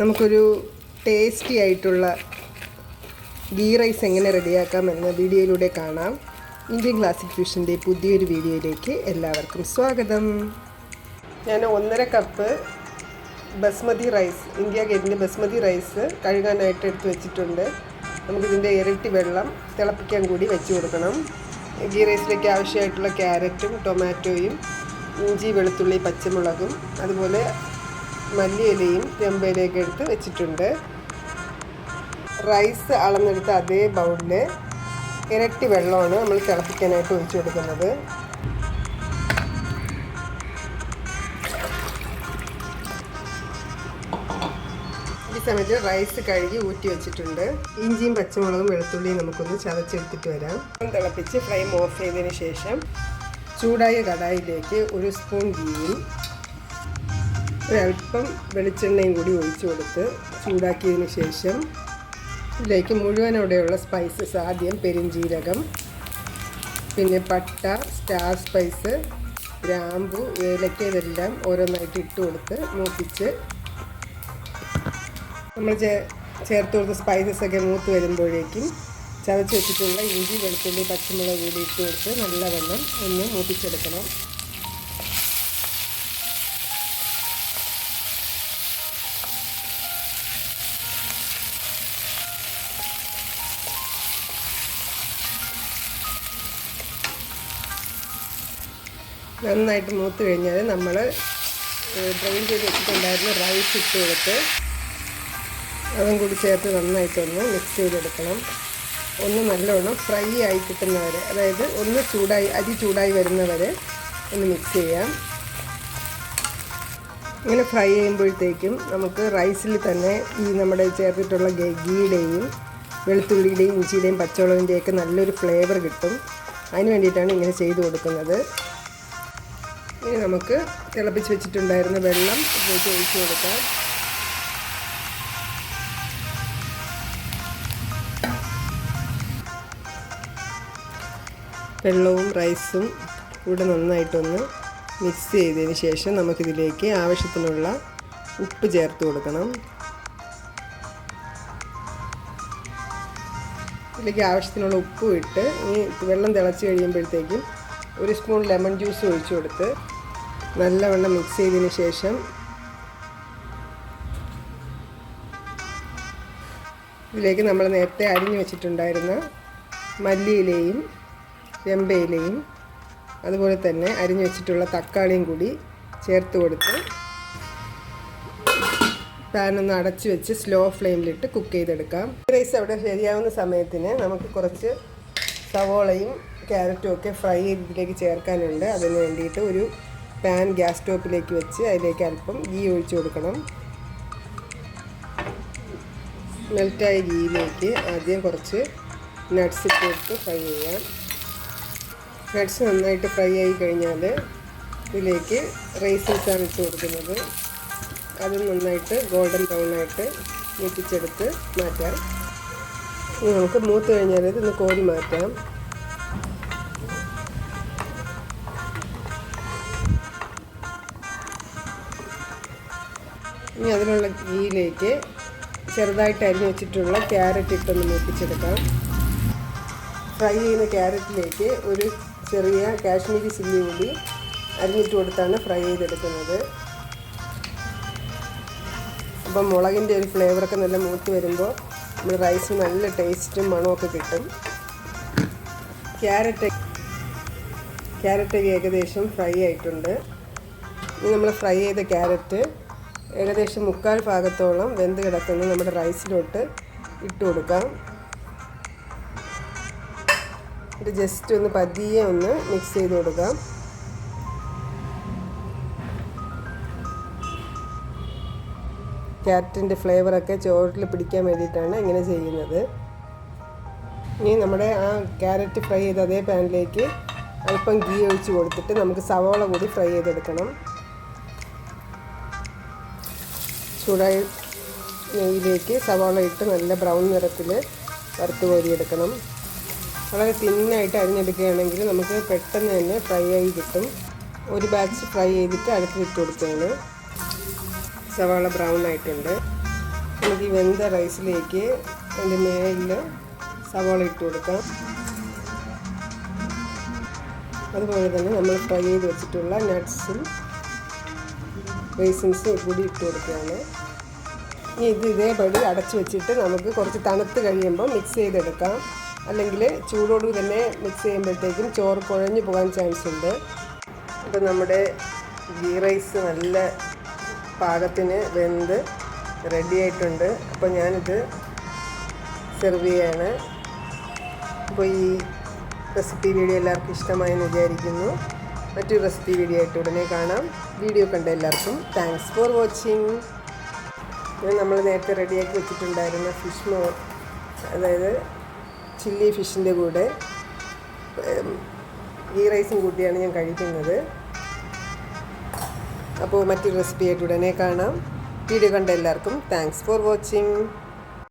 നമുക്കൊരു ടേസ്റ്റി ആയിട്ടുള്ള ഗീ റൈസ് എങ്ങനെ റെഡിയാക്കാമെന്ന് വീഡിയോയിലൂടെ കാണാം. ഇന്ത്യൻ ക്ലാസിക് ഫ്യൂഷന്റെ പുതിയൊരു വീഡിയോയിലേക്ക് എല്ലാവർക്കും സ്വാഗതം. ഞാൻ ഒന്നര കപ്പ് ബസ്മതി റൈസ് ഇന്ത്യ ഗേറ്റിന്റെ ബസ്മതി റൈസ് കഴുകാനായിട്ട് എടുത്ത് വെച്ചിട്ടുണ്ട്. നമുക്കിതിന്റെ ഇരട്ടി വെള്ളം തിളപ്പിക്കാൻ കൂടി വെച്ച് കൊടുക്കണം. ഗീ റൈസിലേക്ക് ആവശ്യമായിട്ടുള്ള ക്യാരറ്റും ടൊമാറ്റോയും ഇഞ്ചി വെളുത്തുള്ളി പച്ചമുളകും അതുപോലെ മല്ലിയിലയും ചെമ്പയിലയൊക്കെ എടുത്ത് വെച്ചിട്ടുണ്ട്. റൈസ് അളന്നെടുത്ത അതേ ബൗളിൽ ഇരട്ടി വെള്ളമാണ് നമ്മൾ തിളപ്പിക്കാനായിട്ട് ഒഴിച്ചു കൊടുക്കുന്നത്. ഈ സമയത്ത് റൈസ് കഴുകി ഊറ്റി വെച്ചിട്ടുണ്ട്. ഇഞ്ചിയും പച്ചമുളകും വെളുത്തുള്ളിയും നമുക്കൊന്ന് ചതച്ചെടുത്തിട്ട് വരാം. തിളപ്പിച്ച് ഫ്ലെയിം ഓഫ് ചെയ്തതിന് ശേഷം ചൂടായ കടായിലേക്ക് ഒരു സ്പൂൺ ഗീയും ഒരല്പം വെളിച്ചെണ്ണയും കൂടി ഒഴിച്ചു കൊടുത്ത് ചൂടാക്കിയതിന് ശേഷം ഇതിലേക്ക് മുഴുവനോടെയുള്ള സ്പൈസസ് ആദ്യം പെരിഞ്ജീരകം പിന്നെ പട്ട സ്റ്റാർ സ്പൈസ് ഗ്രാമ്പു ഏലക്ക ഇതെല്ലാം ഓരോന്നായിട്ട് ഇട്ട് കൊടുത്ത് മൂപ്പിച്ച് നമ്മൾ ചേ ചേർത്ത് കൊടുത്ത സ്പൈസസ് ഒക്കെ മൂത്ത് വരുമ്പോഴേക്കും ചതച്ച് വെച്ചിട്ടുള്ള ഇഞ്ചി വെളുത്തുള്ളി പച്ചമുളക് കൂടി ഇട്ട് കൊടുത്ത് നല്ല വെള്ളം ഒന്ന് മൂപ്പിച്ചെടുക്കണം. നന്നായിട്ട് മൂത്ത് കഴിഞ്ഞാൽ നമ്മൾ ഡ്രെയിൻ ചെയ്ത് വെച്ചിട്ടുണ്ടായിരുന്ന റൈസ് ഇട്ട് കൊടുത്ത് അതും കൂടി ചേർത്ത് നന്നായിട്ടൊന്ന് മിക്സ് ചെയ്തെടുക്കണം. ഒന്ന് നല്ലോണം ഫ്രൈ ആയി കിട്ടുന്നവരെ അതായത് ഒന്ന് ചൂടായി അരി ചൂടായി വരുന്നവരെ ഒന്ന് മിക്സ് ചെയ്യാം. ഇങ്ങനെ ഫ്രൈ ചെയ്യുമ്പോഴത്തേക്കും നമുക്ക് റൈസിൽ തന്നെ ഈ നമ്മുടെ ചേർത്തിട്ടുള്ള ഗീയുടെയും വെളുത്തുള്ളിയുടെയും ഇഞ്ചിയുടെയും പച്ചമുളകിന്റെയൊക്കെ നല്ലൊരു ഫ്ലേവർ കിട്ടും. അതിന് വേണ്ടിയിട്ടാണ് ഇങ്ങനെ ചെയ്ത് കൊടുക്കുന്നത്. ഇനി നമുക്ക് തിളപ്പിച്ച് വെച്ചിട്ടുണ്ടായിരുന്ന വെള്ളം ഇതിലേക്ക് ഒഴിച്ച് കൊടുക്കാം. വെള്ളവും റൈസും കൂടെ നന്നായിട്ടൊന്ന് മിക്സ് ചെയ്തതിന് ശേഷം നമുക്കിതിലേക്ക് ആവശ്യത്തിനുള്ള ഉപ്പ് ചേർത്ത് കൊടുക്കണം. ഇതിലേക്ക് ആവശ്യത്തിനുള്ള ഉപ്പും ഇട്ട് ഈ വെള്ളം തിളച്ച് കഴിയുമ്പോഴത്തേക്കും ഒരു സ്പൂൺ ലെമൺ ജ്യൂസ് ഒഴിച്ചു കൊടുത്ത് നല്ലവണ്ണം മിക്സ് ചെയ്തതിന് ശേഷം ഇതിലേക്ക് നമ്മൾ നേരത്തെ അരിഞ്ഞു വെച്ചിട്ടുണ്ടായിരുന്ന മല്ലിയിലയും ചെമ്പയിലയും അതുപോലെ തന്നെ അരിഞ്ഞു വെച്ചിട്ടുള്ള തക്കാളിയും കൂടി ചേർത്ത് കൊടുത്ത് പാനൊന്ന് അടച്ച് വെച്ച് സ്ലോ ഫ്ലെയിമിലിട്ട് കുക്ക് ചെയ്തെടുക്കാം. റൈസ് അവിടെ ശരിയാവുന്ന സമയത്തിന് നമുക്ക് കുറച്ച് സവോളയും ക്യാരറ്റും ഒക്കെ ഫ്രൈ ചെയ്ത് ഇതിലേക്ക് ചേർക്കാനുണ്ട്. അതിന് വേണ്ടിയിട്ട് ഒരു പാൻ ഗ്യാസ് സ്റ്റോപ്പിലേക്ക് വെച്ച് അതിലേക്ക് അല്പം ഗീ ഒഴിച്ചു കൊടുക്കണം. മെൽറ്റായ ഗീയിലേക്ക് ആദ്യം കുറച്ച് നട്ട്സ് ഇട്ട് ഫ്രൈ ചെയ്യാം. നട്ട്സ് നന്നായിട്ട് ഫ്രൈ ആയി കഴിഞ്ഞാൽ ഇതിലേക്ക് റൈസിൻസാണ് ഇട്ട് കൊടുക്കുന്നത്. അത് നന്നായിട്ട് ഗോൾഡൻ ബ്രൗണായിട്ട് മൂപ്പിച്ചെടുത്ത് മാറ്റാം. ഇനി നമുക്ക് മൂത്ത് കഴിഞ്ഞാൽ ഇതൊന്ന് കോരി മാറ്റാം. ഇനി അതിനുള്ള ഗീയിലേക്ക് ചെറുതായിട്ട് അരിഞ്ഞു വെച്ചിട്ടുള്ള ക്യാരറ്റ് ഇട്ടൊന്ന് മൂപ്പിച്ചെടുക്കാം ഫ്രൈ ചെയ്യുന്ന ക്യാരറ്റിലേക്ക് ഒരു ചെറിയ കാശ്മീരി ചില്ലി കൂടി അരിഞ്ഞിട്ട് കൊടുത്താണ് ഫ്രൈ ചെയ്തെടുക്കുന്നത്. അപ്പം മുളകിന്റെ ഒരു ഫ്ലേവറൊക്കെ നല്ല മൂത്ത് വരുമ്പോൾ നമ്മൾ റൈസ് നല്ല ടേസ്റ്റും മണമൊക്കെ കിട്ടും. ക്യാരറ്റ് ക്യാരറ്റ് ഏകദേശം ഫ്രൈ ആയിട്ടുണ്ട്. ഇനി നമ്മൾ ഫ്രൈ ചെയ്ത ക്യാരറ്റ് ഏകദേശം മുക്കാൽ ഭാഗത്തോളം വെന്ത് കിടക്കുന്ന നമ്മുടെ റൈസിലോട്ട് ഇട്ട് കൊടുക്കാം. ഇത് ജസ്റ്റ് ഒന്ന് പതിയെ ഒന്ന് മിക്സ് ചെയ്ത് കൊടുക്കാം. ക്യാരറ്റിന്റെ ഫ്ലേവറൊക്കെ ചോറിൽ പിടിക്കാൻ വേണ്ടിയിട്ടാണ് ഇങ്ങനെ ചെയ്യുന്നത്. ഇനി നമ്മുടെ ആ ക്യാരറ്റ് ഫ്രൈ ചെയ്ത അതേ പാനിലേക്ക് അല്പം ഗീ ഒഴിച്ച് കൊടുത്തിട്ട് നമുക്ക് സവോള കൂടി ഫ്രൈ ചെയ്തെടുക്കണം. ചൂടായി നെയ്യിലേക്ക് സവാള ഇട്ട് നല്ല ബ്രൗൺ നിറത്തിൽ വറുത്ത് കോരിയെടുക്കണം. വളരെ തിന്നായിട്ട് അരിഞ്ഞെടുക്കുകയാണെങ്കിൽ നമുക്ക് പെട്ടെന്ന് തന്നെ ഫ്രൈ ആയി കിട്ടും. ഒരു ബാച്ച് ഫ്രൈ ചെയ്തിട്ട് അടുത്ത് ഇട്ട് കൊടുക്കുകയാണ്. സവാള ബ്രൗൺ ആയിട്ടുണ്ട്. നമുക്ക് ഈ വെന്ത റൈസിലേക്ക് അതിന്റെ മേലിൽ സവാള ഇട്ട് കൊടുക്കാം. അതുപോലെ തന്നെ നമ്മൾ ഫ്രൈ ചെയ്ത് വെച്ചിട്ടുള്ള നട്ട്സും റേസിൻസും കൂടി ഇട്ട് കൊടുക്കുകയാണ്. ഇനി ഇത് ഇതേപടി അടച്ച് വെച്ചിട്ട് നമുക്ക് കുറച്ച് തണുത്ത് കഴിയുമ്പോൾ മിക്സ് ചെയ്തെടുക്കാം. അല്ലെങ്കിൽ ചൂടോട് തന്നെ മിക്സ് ചെയ്യുമ്പോഴത്തേക്കും ചോറ് കുഴഞ്ഞു പോകാൻ ചാൻസ് ഉണ്ട്. അപ്പോൾ നമ്മുടെ ഗീ റൈസ് നല്ല പാകത്തിന് വെന്ത് റെഡി ആയിട്ടുണ്ട്. അപ്പോൾ ഞാനിത് സെർവ് ചെയ്യാണ്. അപ്പോൾ ഈ റെസിപ്പി വീഡിയോ എല്ലാവർക്കും ഇഷ്ടമായെന്ന് വിചാരിക്കുന്നു. മറ്റൊരു റെസിപ്പി വീഡിയോ ആയിട്ട് ഉടനെ കാണാം. വീഡിയോ കണ്ട എല്ലാവർക്കും താങ്ക്സ് ഫോർ വാച്ചിങ് ഇത് നമ്മൾ നേരത്തെ റെഡിയാക്കി വെച്ചിട്ടുണ്ടായിരുന്ന ഫിഷ് മോ അതായത് ചില്ലി ഫിഷിന്റെ കൂടെ ഈ റൈസും കൂട്ടിയാണ് ഞാൻ കഴിക്കുന്നത്. അപ്പോൾ മറ്റൊരു റെസിപ്പി ആയിട്ട് ഉടനെ കാണാം. വീഡിയോ കണ്ട എല്ലാവർക്കും താങ്ക്സ് ഫോർ വാച്ചിങ്